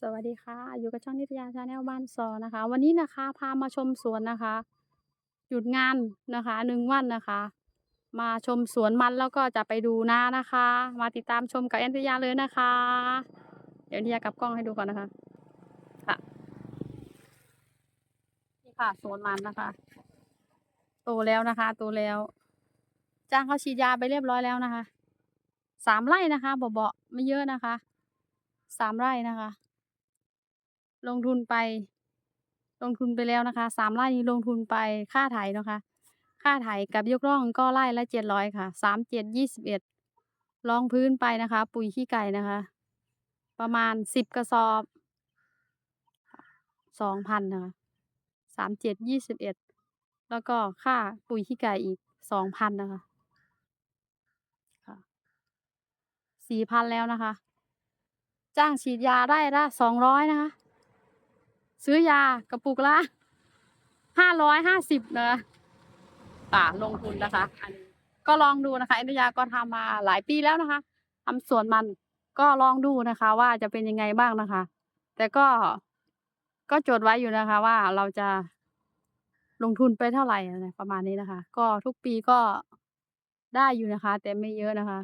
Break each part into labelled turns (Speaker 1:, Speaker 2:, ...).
Speaker 1: สวัสดีค่ะ อยู่กับช่องนิตยาชาแนลบ้านซอนะคะ วันนี้นะคะพามาชมสวนนะคะ หยุดงานนะคะหนึ่งวันนะคะ มาชมสวนมันแล้วก็จะไปดูนานะคะ มาติดตามชมกับแอนติยาเลยนะคะ เดี๋ยวนิยากลับกล้องให้ดูก่อนนะคะค่ะนี่ค่ะสวนมันนะคะ โตแล้วนะคะโตแล้ว จ้างเขาฉีดยาไปเรียบร้อยแล้วนะคะสามไร่นะคะเบาๆไม่เยอะนะคะสามไร่นะคะ ลงทุนไป ลงทุนไปแล้วนะคะสามไร่นี้ลงทุนไปค่าไถเนะคะ ค่าไถกับยกร่องก็ไร่ละเจ็ดร้อยค่ะสามเจ็ดยี่สิบเอ็ดรองพื้นไปนะคะ ปุ๋ยขี้ไก่นะคะ ประมาณสิบกระสอบสองพันนะคะสามเจ็ดยี่สิบเอ็ดแล้วก็ค่าปุ๋ยขี้ไก่อีกสองพันนะคะสี่พันแล้วนะคะ จ้างฉีดยาได้ละสองร้อยนะคะ ซื้อยากระปุกละห้าร้อยห้าสิบนะป่าลงทุนนะคะอันก็ลองดูนะคะอินทยาก็ทำมาหลายปีแล้วนะคะทำสวนมันก็ลองดูนะคะ ว่าจะเป็นยังไงบ้างนะคะ แต่ก็ก็จดไว้อยู่นะคะ ว่าเราจะลงทุนไปเท่าไหร่อะไรประมาณนี้นะคะ ก็ทุกปีก็ได้อยู่นะคะ แต่ไม่เยอะนะคะ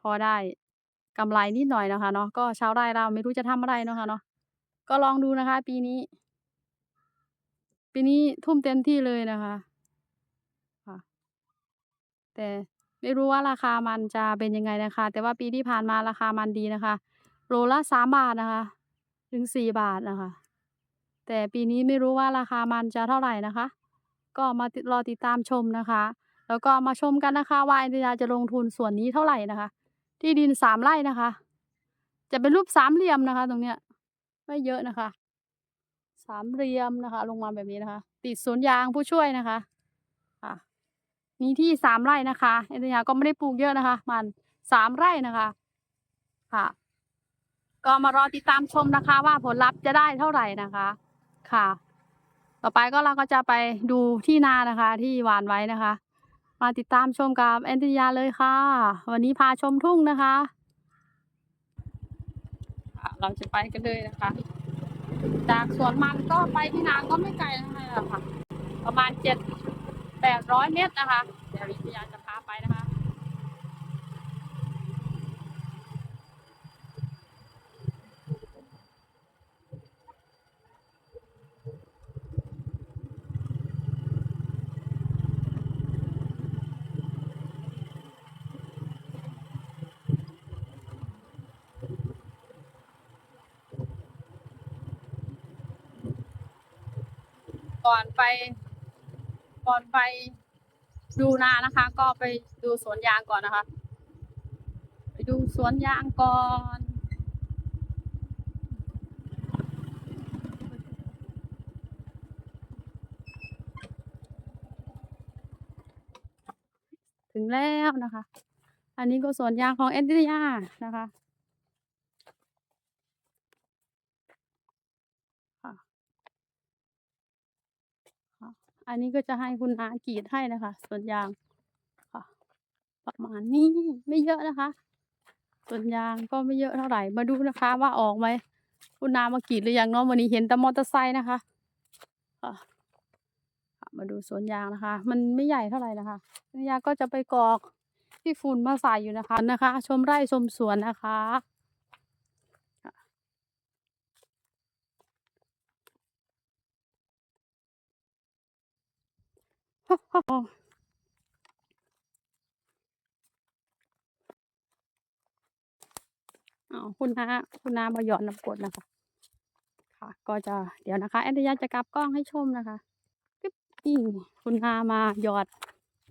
Speaker 1: พอได้กำไรนิดหน่อยนะคะเนาะก็ชาวไร่เราไม่รู้จะทำอะไรเนาะคะเนาะก็ลองดูนะคะ ปีนี้ ปีนี้ทุ่มเต็มที่เลยนะคะค่ะแต่ไม่รู้ว่าราคามันจะเป็นยังไงนะคะ แต่ว่าปีที่ผ่านมาราคามันดีนะคะ โลละสามบาทนะคะ ถึงสี่บาทนะคะ แต่ปีนี้ไม่รู้ว่าราคามันจะเท่าไหร่นะคะ ก็มาติดรอติดตามชมนะคะ แล้วก็มาชมกันนะคะ ว่าอินเดียจะลงทุนส่วนนี้เท่าไหร่นะคะ ที่ดินสามไร่นะคะ จะเป็นรูปสามเหลี่ยมนะคะ ตรงเนี้ย ไม่เยอะนะคะ สามเหลี่ยมนะคะ ลงมาแบบนี้นะคะ ติดสวนยางผู้ช่วยนะคะค่ะมีที่สามไร่นะคะเอ็นยาก็ไม่ได้ปลูกเยอะนะคะ มันสามไร่นะคะค่ะ ก็มารอติดตามชมนะคะ ว่าผลลัพธ์จะได้เท่าไหร่นะคะ ค่ะ ต่อไปก็เราก็จะไปดูที่นานะคะ ที่หวานไว้นะคะ มาติดตามชมกับแอนติยาเลยค่ะ วันนี้พาชมทุ่งนะคะ เราจะไปกันเลยนะคะ จากสวนมันก็ไปที่นาก็ไม่ไกลนะคะค่ะประมาณเจ็ดแปดร้อยเมตรนะคะ เดี๋ยววิทยาจะพาไปนะคะ ก่อนไป ก่อนไปดูนานะคะ ก็ไปดูสวนยางก่อนนะคะ ไปดูสวนยางก่อนถึงแล้วนะคะ อันนี้ก็สวนยางของเอ็นดิยานะคะค่ะ อันนี้ก็จะให้คุณน้ากรีดให้นะคะสวนยางค่ะ ประมาณนี้ไม่เยอะนะคะสวนยางก็ไม่เยอะเท่าไหร่มาดูนะคะ ว่าออกไหมคุณนามากรีดหรือยังเนาะวันนี้เห็นแต่มอเตอร์ไซค์นะคะค่ะมาดูสวนยางนะคะ มันไม่ใหญ่เท่าไหร่นะคะสวนยางก็จะไปกรอกที่ฝุ่นมาใส่อยู่นะคะนะคะ ชมไร่ชมสวนนะคะ คุณน้าคุณน้ามาหยอดน้ำกรดนะคะ ค่ะ ก็จะเดี๋ยวนะคะแอนตยาจะกลับกล้องให้ชมนะคะปึ๊บนี่คุณนามาหยอด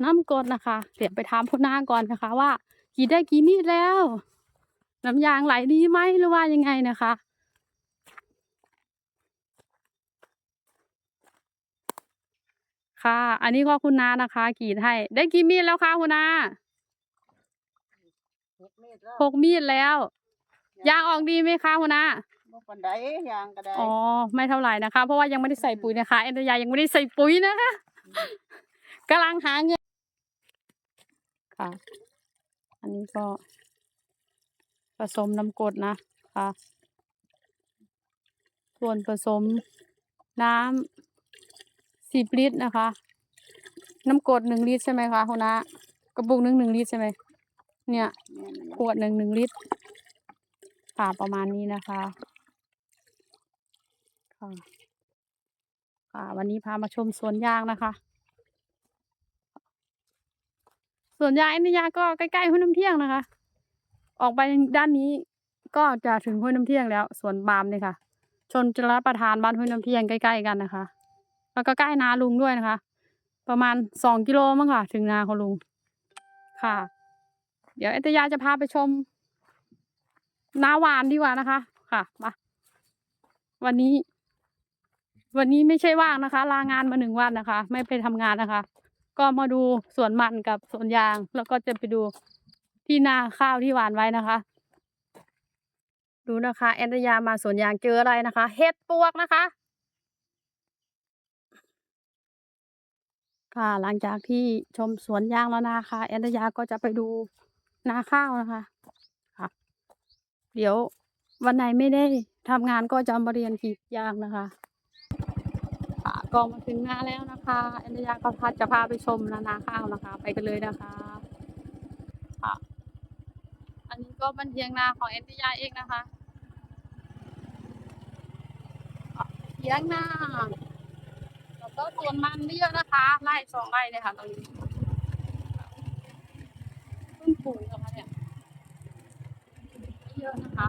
Speaker 1: น้ำกรดนะคะเดี๋ยวไปถามคุณนาก่อนนะคะ ว่ากี่ได้กี่มีดแล้ว น้ำยางไหลดีไหมหรือว่ายังไงนะคะ ค่ะ อันนี้ก็คุณนานะคะกรีดให้ ได้กี่มีดแล้วคะคุณนา
Speaker 2: หกเมตรแล้ว
Speaker 1: หกมีดแล้ว ยางออกดีไหมคะคุณนา
Speaker 2: บ่ปานใดยางก็ได้
Speaker 1: อ๋อไม่เท่าไหร่นะคะ เพราะว่ายังไม่ได้ใส่ปุ๋ยนะคะเอ็นตยายังไม่ได้ใส่ปุ๋ยนะคะกำลังหาเงินค่ะ อันนี้ก็ผสมน้ำกรดนะคะส่วนผสมน้ำ สิบลิตรนะคะ น้ำกรดหนึ่งลิตรใช่ไหมคะคุณน้ากระปุกหนึ่งหนึ่งลิตรใช่ไหมเนี่ยขวดหนึ่งหนึ่งลิตรค่ะประมาณนี้นะคะค่ะค่ะ วันนี้พามาชมสวนยางนะคะสวนยางอินทยาก็ใกล้ๆห้วยน้ำเที่ยงนะคะ ออกไปด้านนี้ก็จะถึงห้วยน้ำเที่ยงแล้วสวนปามเนี่ยค่ะ ชนจรประทานบ้านห้วยน้ำเที่ยงใกล้ๆกันนะคะ แล้วก็ใกล้นาลุงด้วยนะคะ ประมาณสองกิโลมั้งค่ะ ถึงนาของลุง ค่ะ เดี๋ยวเอตยาจะพาไปชมนาหวานดีกว่านะคะ ค่ะมาวันนี้ วันนี้ไม่ใช่ว่างนะคะ ลางานมาหนึ่งวันนะคะ ไม่ไปทำงานนะคะ ก็มาดูสวนมันกับสวนยาง แล้วก็จะไปดูที่นาข้าวที่หวานไว้นะคะ ดูนะคะแอนตยามาสวนยางเจออะไรนะคะ เห็ดปวกนะคะ ค่ะ หลังจากที่ชมสวนยางแล้วนะคะแอนตยาก็จะไปดูนาข้าวนะคะ ค่ะ เดี๋ยววันไหนไม่ได้ทำงานก็จะมาเรียนกรีดยางนะคะ ค่ะก็มาถึงนาแล้วนะคะแอนตยาก็พาจะพาไปชมนานาข้าวนะคะ ไปกันเลยนะคะ ค่ะ อันนี้ก็เป็นเทียงนาของแอนตยาเองนะคะค่ะเทียงนา ก็สวนมันไม่เยอะนะคะไร่สองไร่เลยค่ะตรงนี้เพิ่งปลูกนะคะเนี่ยไม่เยอะนะคะ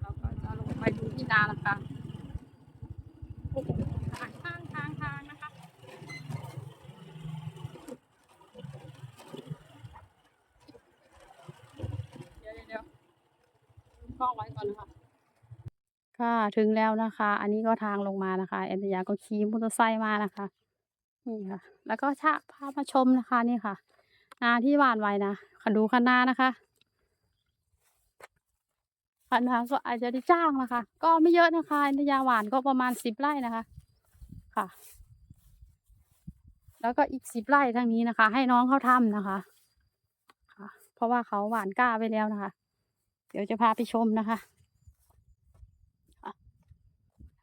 Speaker 1: เราก็จะลงไปดูที่นาละคะโอ้โหทางทางทางทางนะคะ เดี๋ยวเดี๋ยวเดี๋ยวกล้องไว้ก่อนนะคะ ค่ะ ถึงแล้วนะคะ อันนี้ก็ทางลงมานะคะแอนตยาก็ขี่มอเตอร์ไซค์มานะคะ นี่ค่ะ แล้วก็ชะพามาชมนะคะนี่ค่ะ นาที่หวานไว้นะขดูคันนานะคะคันนาก็อาจจะได้จ้างนะคะ ก็ไม่เยอะนะคะแอนตยาหวานก็ประมาณสิบไร่นะคะ ค่ะ แล้วก็อีกสิบไร่ทางนี้นะคะ ให้น้องเขาทำนะคะค่ะ เพราะว่าเขาหวานกล้าไปแล้วนะคะ เดี๋ยวจะพาไปชมนะคะ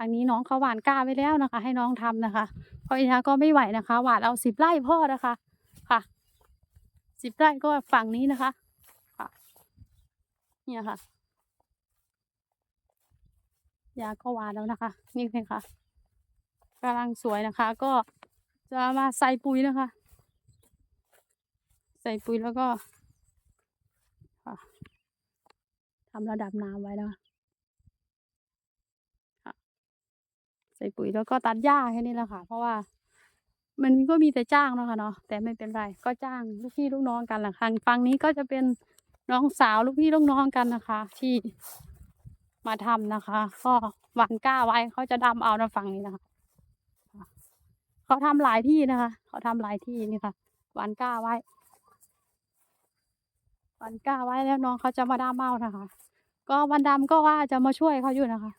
Speaker 1: ทางนี้น้องเขาหวานกล้าไปแล้วนะคะ ให้น้องทำนะคะ เพราะอีทาก็ไม่ไหวนะคะ หวานเอาสิบไร่พ่อนะคะค่ะสิบไร่ก็ฝั่งนี้นะคะค่ะเนี่ยค่ะยาก็หวานแล้วนะคะ นี่เลยค่ะกำลังสวยนะคะ ก็จะมาใส่ปุ๋ยนะคะ ใส่ปุ๋ยแล้วก็ค่ะทำระดับน้ำไว้นะคะ ใส่ปุ๋ยแล้วก็ตัดหญ้าแค่นี้แหละค่ะ เพราะว่า มันก็มีแต่จ้างเนาะค่ะเนาะแต่ไม่เป็นไรก็จ้างลูกพี่ลูกน้องกันแหละค่ะฝั่งนี้ก็จะเป็นน้องสาวลูกพี่ลูกน้องกันนะคะ ที่มาทำนะคะก็หวานกล้าไว้เขาจะดำเอานะฝั่งนี้นะคะเขาทำหลายที่นะคะเขาทำหลายที่นี่ค่ะหวานกล้าไว้วันกล้าไว้แล้วน้องเขาจะมาดาเมานะคะ ก็วันดำก็ว่าจะมาช่วยเขาอยู่นะคะ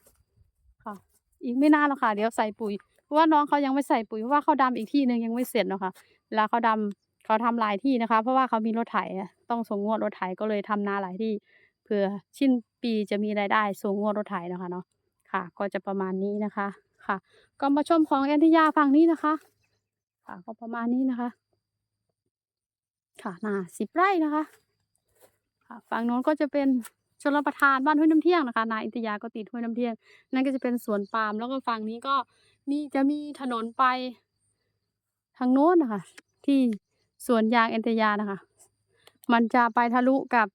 Speaker 1: อีกไม่นานหรอกค่ะเดี๋ยวใส่ปุ๋ยเพราะว่าน้องเขายังไม่ใส่ปุ๋ยเพราะว่าเขาดำอีกที่หนึ่งยังไม่เสร็จเนาะค่ะเวลาเขาดำเขาทำหลายที่นะคะ เพราะว่าเขามีรถไถต้องส่งงวดรถไถก็เลยทำนาหลายที่เพื่อสิ้นปีจะมีรายได้ส่งงวดรถไถนะคะเนาะค่ะ ก็จะประมาณนี้นะคะค่ะ ก็มาชมของแอนทิยาฝั่งนี้นะคะค่ะก็ประมาณนี้นะคะ ค่ะนาสิบไร่นะคะ ค่ะฝั่งโน้นก็จะเป็น ชลประทานบ้านห้วยน้ำเที่ยงนะคะนายอินทยาก็ติดห้วยน้ำเที่ยง นั่นก็จะเป็นสวนปาล์มแล้วก็ฝั่งนี้ก็มีจะมีถนนไปทางโน้นนะคะ ที่สวนยางอินทยานะคะ มันจะไปทะลุกับ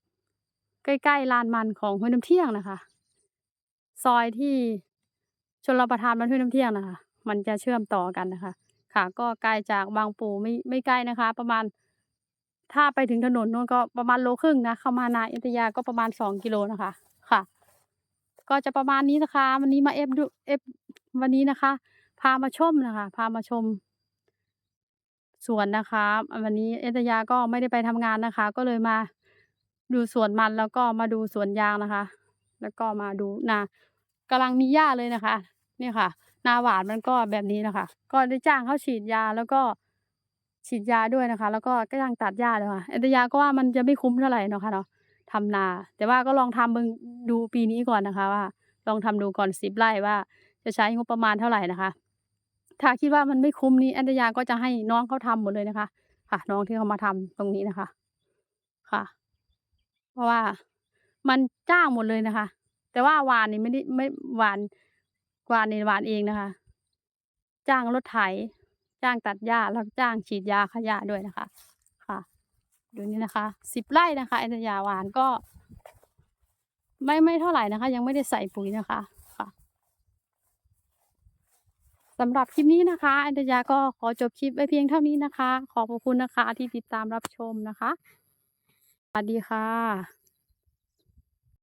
Speaker 1: ใกล้ๆลานมันของห้วยน้ำเที่ยงนะคะ ซอยที่ชลประทานบ้านห้วยน้ำเที่ยงนะคะ มันจะเชื่อมต่อกันนะคะ ค่ะ ก็ไกลจากบางปูไม่ไม่ไกลนะคะ ประมาณ ถ้าไปถึงถนนนู้นก็ประมาณโลครึ่งนะ เข้ามานาอินทยาก็ประมาณสองกิโลนะคะ ค่ะ ก็จะประมาณนี้นะคะ วันนี้มาเอฟดูเอฟวันนี้นะคะ พามาชมนะคะ พามาชมสวนนะคะ วันนี้เอตยาก็ไม่ได้ไปทำงานนะคะ ก็เลยมาดูสวนมันแล้วก็มาดูสวนยางนะคะ แล้วก็มาดูนากำลังมีหญ้าเลยนะคะ นี่ค่ะ นาหวานมันก็แบบนี้นะคะ ก็ได้จ้างเขาฉีดยาแล้วก็ ฉีดยาด้วยนะคะ แล้วก็ก็ยังตัดหญ้าเลยค่ะเอตยาก็ว่ามันจะไม่คุ้มเท่าไหร่เนาะค่ะเนาะทำนา แต่ว่าก็ลองทำเบิ่งดูปีนี้ก่อนนะคะว่า ลองทำดูก่อน10ไร่ว่า จะใช้งบประมาณเท่าไหร่นะคะ ถ้าคิดว่ามันไม่คุ้มนี้แอนตยาก็จะให้น้องเขาทำหมดเลยนะคะ ค่ะ น้องที่เขามาทำตรงนี้นะคะ ค่ะ เพราะว่ามันจ้างหมดเลยนะคะ แต่ว่าหวานนี่ไม่ได้ไม่หวานหวานนี่หวานเองนะคะ จ้างรถไถ จ้างตัดหญ้าแล้วจ้างฉีดยาฆ่าหญ้าด้วยนะคะ ค่ะ ดูนี่นะคะ10ไร่นะคะแอนตยาหวานก็ ไม่ไม่เท่าไหร่นะคะ ยังไม่ได้ใส่ปุ๋ยนะคะค่ะสำหรับคลิปนี้นะคะแอนตยาก็ขอจบคลิปไว้เพียงเท่านี้นะคะ ขอบคุณนะคะที่ติดตามรับชมนะคะสวัสดีค่ะ